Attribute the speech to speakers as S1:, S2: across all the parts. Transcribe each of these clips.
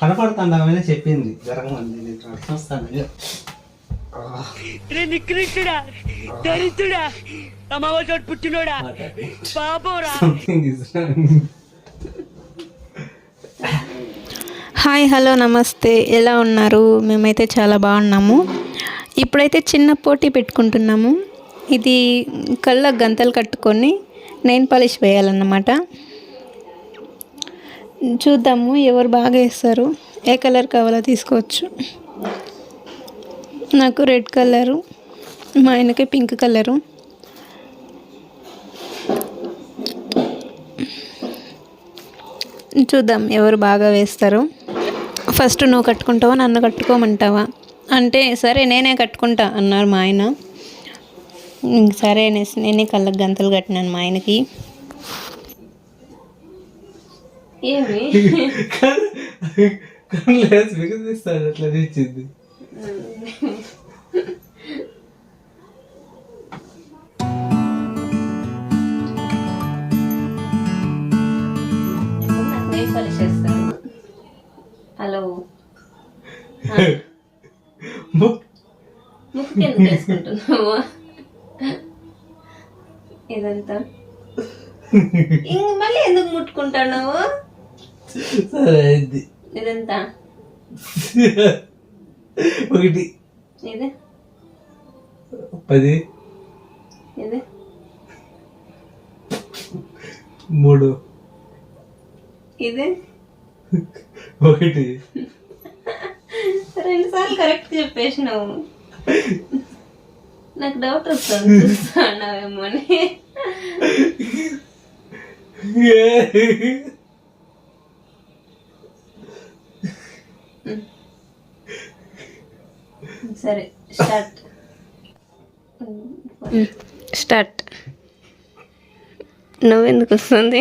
S1: కనపడుతుండమని చెప్పింది. జరగమంది నేను చూస్తాను
S2: దరిద్రుడా అమావాసోడు పుట్టినోడా
S1: ఇస్
S3: హాయ్ హలో నమస్తే. ఎలా ఉన్నారు? మేమైతే చాలా బాగున్నాము. ఇప్పుడైతే చిన్న పోటీ పెట్టుకుంటున్నాము. ఇది కళ్ళ గంతలు కట్టుకొని నెయిన్ పాలిష్ వేయాలన్నమాట. చూద్దాము ఎవరు బాగా వేస్తారు ఏ కలర్ కావాలో తీసుకోవచ్చు. నాకు రెడ్ కలరు మా ఆయనకి పింక్ కలరు. చూద్దాం ఎవరు బాగా వేస్తారు. ఫస్ట్ నువ్వు కట్టుకుంటావా నన్ను కట్టుకోమంటావా? అంటే సరే నేనే కట్టుకుంటా అన్నారు మా ఆయన. సరే అనేసి నేనే కళ్ళకు గంతలు కట్టినాను మా ఆయనకి. ఏమి?
S1: అట్లా తెచ్చింది.
S3: హలో. ఎందుకు వేసుకుంటున్నావు? ఇదంతా. ఇంక మళ్ళీ ఎందుకు ముట్టుకుంటున్నావు?
S1: సరే అయింది
S3: ఇదంతా?
S1: ఒకటి.
S3: ఇది?
S1: పది.
S3: ఇది?
S1: మూడు.
S3: ఇది?
S1: ఒకటి.
S3: రెండు సార్లు కరెక్ట్ చెప్పేసినావు. నాకు డౌట్ వస్తుంది చూస్తున్నావేమో అని. సరే స్టార్ట్. స్టార్ట్. నువ్వెందుకు వస్తుంది?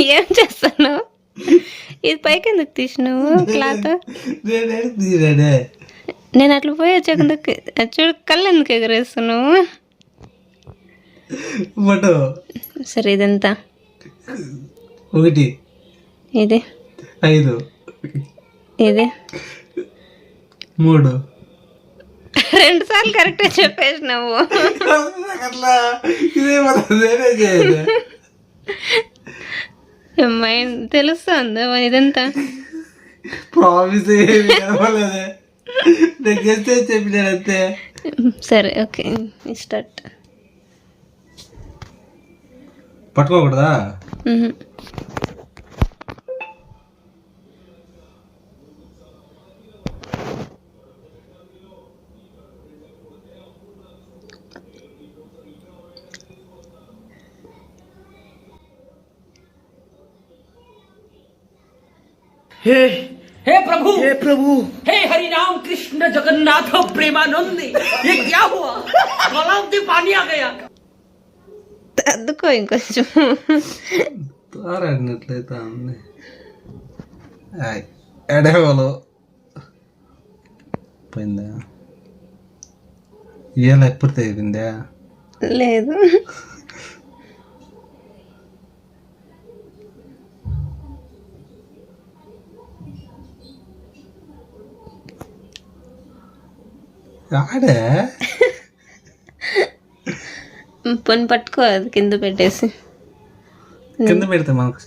S3: ఏం చేస్తున్నావు? ఇది పైకి ఎందుకు తీసినావు? క్లాత్?
S1: నేనే తీరానే
S3: నేను అట్లా పోయి వచ్చాక చూడు కళ్ళు ఎందుకు ఎగరేస్తున్నావు సరే ఇదంతా?
S1: ఒకటి.
S3: ఇది?
S1: ఐదు.
S3: ఇది?
S1: మూడు.
S3: రెండు సార్లు కరెక్ట్ చెప్పేసినావు
S1: అట్లా
S3: మైండ్ తెలుస్తుందా? ఇదంతా?
S1: ప్రామిస్ చెప్పినాను అంతే.
S3: సరే ఓకే. స్టార్ట్.
S1: పట్టుకోకూడదా?
S2: हे हे प्रभु हे प्रभु हे हरि राम कृष्ण जगन्नाथ प्रेमानंद ये क्या हुआ तालाब से पानी आ गया
S3: అద్దుకో ఇంకొంచెం
S1: తారాడినట్లయితే ఉంది ఎడవలు పోయిందా ఇవాళ ఎప్పుడు తెగిందా
S3: లేదు
S1: ఆడే
S3: పొని పట్టుకో అది కింద పెట్టేసి.
S1: కింద పెడితే మనకు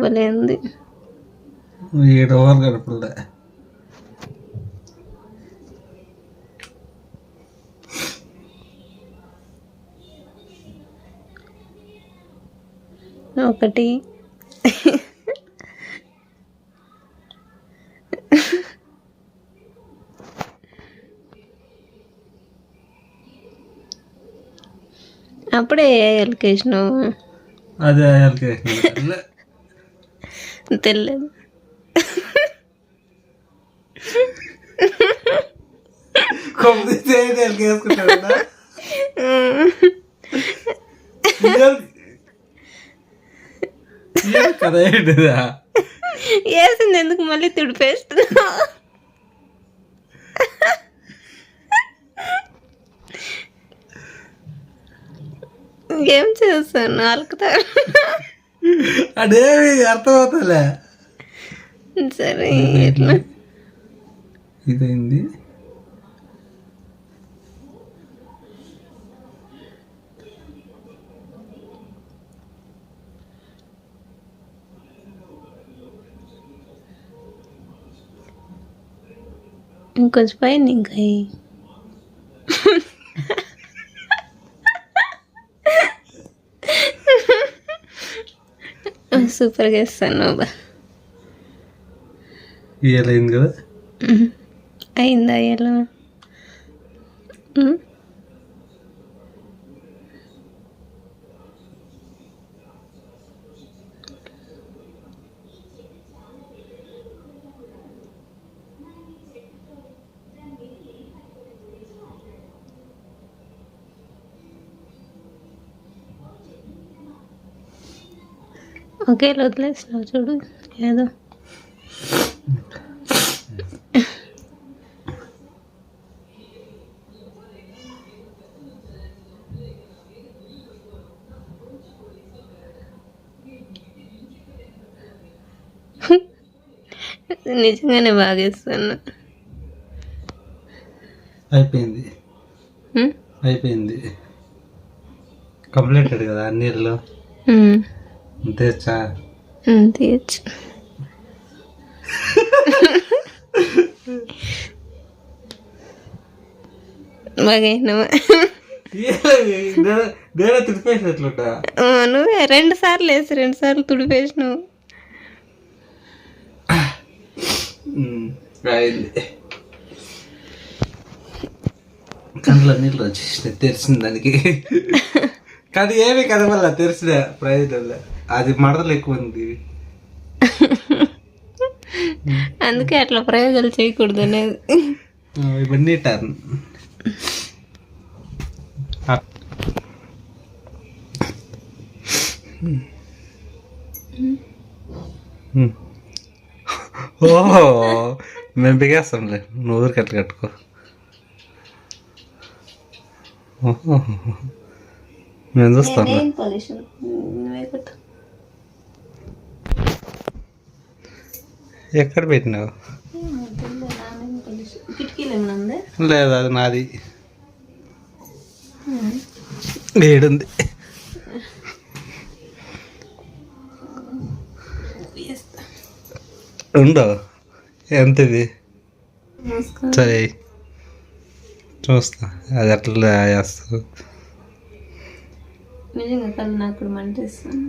S3: భలే ఉంది.
S1: ఏడు ఓవర్లు గడపలే
S3: ఒకటి అప్పుడే ఎల్కేసినావు
S1: అదే అయాలకి
S3: తెలియదు
S1: కొమ్మిది అయాలకి వేసుకుంటాడు కదా ఏంటిదా?
S3: వేసింది ఎందుకు మళ్ళీ తుడిపేస్తున్నావు ఏం చేస్తాను? అలుకుతాను
S1: అదేమి అర్థమవుతుందిలే
S3: సరే ఎట్లా?
S1: ఇదైంది?
S3: ఇంకొంచెం పైన ఇంకా ఎయ్. సూపర్గా వేస్తాను
S1: ఇయ్యాలైంది కదా?
S3: అయిందా ఎలా ఒకే వదిలేసినావు చూడు ఏదో. నిజంగానే బాగేస్తాను
S1: అయిపోయింది? అయిపోయింది. కంప్లీటెడ్ కదా అన్నిళ్ళు
S3: తీయచ్చు
S1: నేనే తిరిపేసినట్లుంటా
S3: నువ్వే రెండు సార్లు వేసి రెండు సార్లు తుడిపేసినావు.
S1: కంట్లో నీళ్ళు వచ్చేసినాయి తెరిచిన దానికి. కానీ ఏమి కదా మళ్ళీ తెరిచిన ప్రయోజనం అది మడతలు ఎక్కువ ఉంది
S3: అందుకే అట్లా ప్రయోగాలు చేయకూడదు అనేది.
S1: ఇవన్నీ టర్న్. ఓహో మేము బిగేస్తాంలే. నువ్వు ఊరికి అట్లా కట్టుకో. మేము చూస్తాం ఎక్కడ పెట్టినావు? లేదు అది నాది. ఏడుంది. ఉండవు ఎంత ఇది సరే. చూస్తా. అది అట్లా వేస్తా
S3: నిజంగా కళ్ళు నాకు మంచి మంటేస్తాను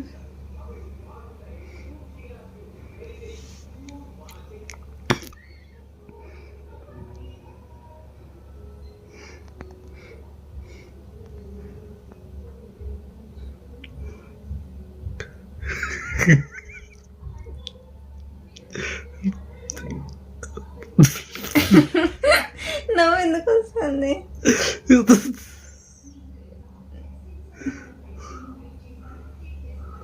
S3: నవ్వు ఎందుకు వస్తుంది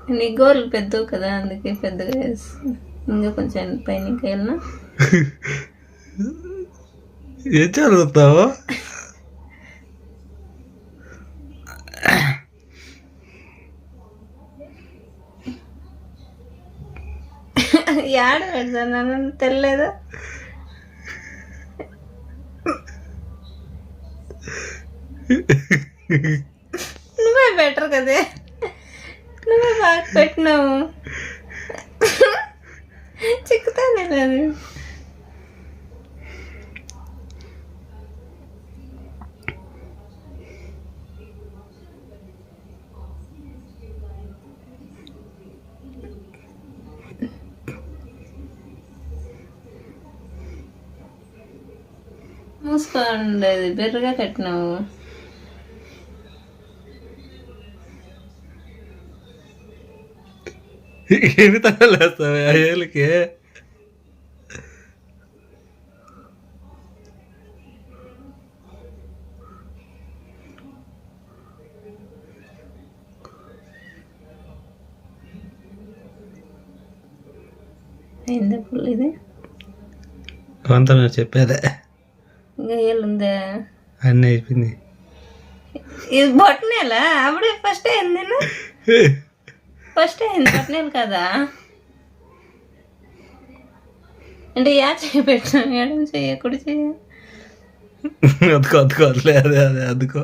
S3: నీ గోర్లు పెద్దవి కదా అందుకే పెద్దగా ఇంకా కొంచెం పైన ఇంకా వెళ్ళినా?
S1: ఏం చదువుతావు?
S3: యాడ పెడతాను నన్ను నువ్వే బెటర్ కదే. నువ్వే బాగా పెట్టినావు. చిక్కుతానే లేదు. మూసుకోండేది బెర్రగా కట్టినావు.
S1: ఏమి తగలేస్తావు ఆ ఏళ్ళకి
S3: అయింది ఇది
S1: అంతా మీరు చెప్పేదే.
S3: ఇంకా ఏళ్ళుందా
S1: అన్నీ అయిపోయింది
S3: ఇది బొట్టనేలా? అప్పుడే ఫస్ట్ అయింది ఫస్ట్ అయింది బొట్టనేలు కదా? అంటే యా చేయ పెట్టిన ఎడం చెయ్య కుడి చెయ్య?
S1: అదుకో అదుకో అదిలే అదే అదే అదుకో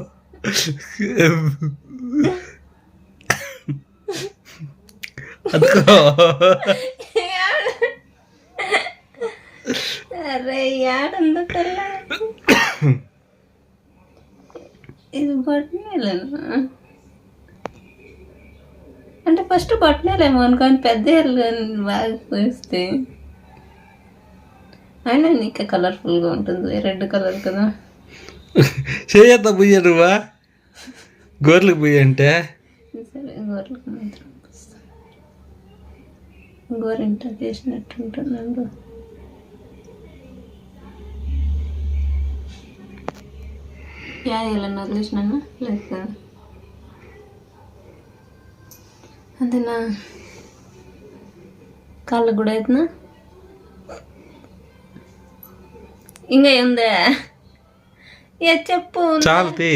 S1: అదుకో
S3: అరే యాడందో ఇది బొట్టనేలేనా అంటే ఫస్ట్ బొట్టనేలేమో అనుకోని పెద్ద బాగా పోయిస్తే అయినా నీకే కలర్ఫుల్గా ఉంటుంది రెడ్ కలర్ కదా.
S1: చేయత్త బుయ్య నువ్వా? గోర్లకు బుయ్య అంటే?
S3: సరే గోర్లకు మాత్రం గోరింట చేసినట్టు ఉంటుందండి యా ఇలా వదిలేసినాను లేక అంతేనా కాళ్ళకు కూడా అవుతున్నా ఇంకా ఏందా ఏ చెప్పు
S1: చాలు తీ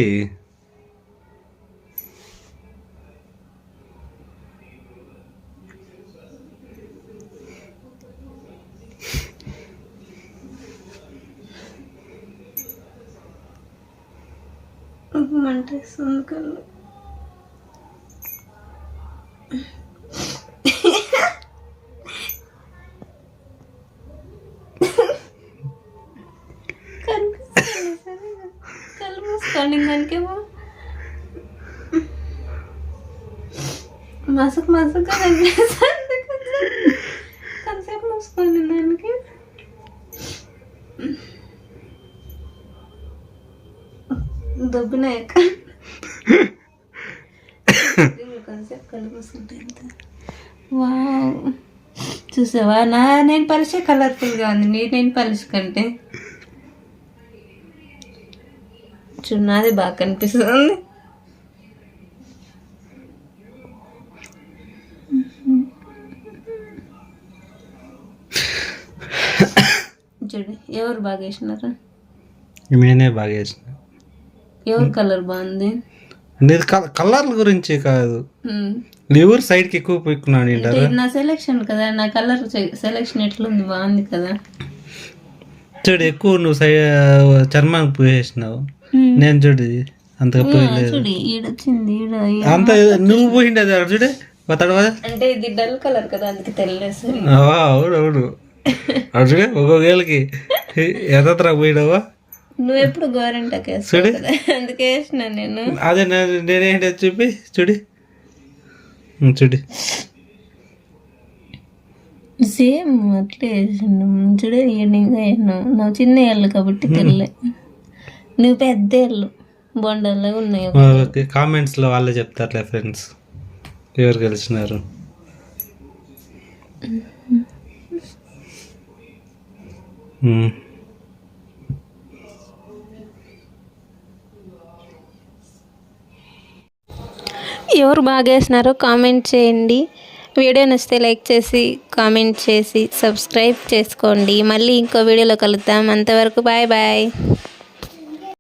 S3: మంటేస్తుంది కళ్ళు కనిపిస్తుంది సరిగా. కళ్ళు మూసుకోండి దానికేమో మసకు మసక కనిపిస్తుంది కొంచెంసేపు మూసుకోండి వావ్. చూసావా? నా నేను పలిసే కలర్ఫుల్గా ఉంది. నీ నేను పలిసి కంటే. చున్నాది బాగా కనిపిస్తుంది. చూడు ఎవరు బాగా వేసినారు?
S1: నేనే బాగా చేసిన
S3: ఎవరు కలర్ బాగుంది?
S1: నీది కల- కలర్ల గురించి కాదు.
S3: ఉమ్.
S1: ఎవరు సైడ్కి ఎక్కువ పెట్టుకున్నాను
S3: అంటే
S1: అంటారు?
S3: నా సెలెక్షన్ కదా నా కలర్ సెలెక్షన్ ఎట్లుంది బాగుంది కదా.
S1: చూడు ఎక్కువ నువ్వు సై చర్మానికి పోయేసినావు నేను చూడు అంతగా పోయలేదు అంత నువ్వు పోయిండేది చూడే కదా
S3: అంటే ఇది డల్ కలర్ కదా అందుకే తెల్లేసి
S1: అవా, అవును అవును. అటు చూడే ఒక్కొక్క వేలకి ఎదతరా పోయినావా?
S3: నువ్వు ఎప్పుడు గోరెంటకి
S1: చూడు.
S3: అందుకే వేసిన నేను.
S1: అదే నేను- నేనేంటి చూపి చూడి. చూడి.
S3: సేమ్ అట్లే వేసినాం చూడే ఈవినింగ్ వేసినాం నువ్వు చిన్న ఏళ్ళు కాబట్టి తెల్లే. నువ్వు పెద్ద ఏళ్ళు. బొండల్లో ఉన్నాయి
S1: కామెంట్స్లో వాళ్ళే చెప్తారులే ఫ్రెండ్స్. ఎవరు గెలిచినారు? ఉమ్.
S3: ఎవరు బాగా వేసినారో కామెంట్ చేయండి. వీడియో నచ్చితే లైక్ చేసి కామెంట్ చేసి సబ్స్క్రైబ్ చేసుకోండి. మళ్ళీ ఇంకో వీడియోలో కలుద్దాం. అంతవరకు బాయ్ బాయ్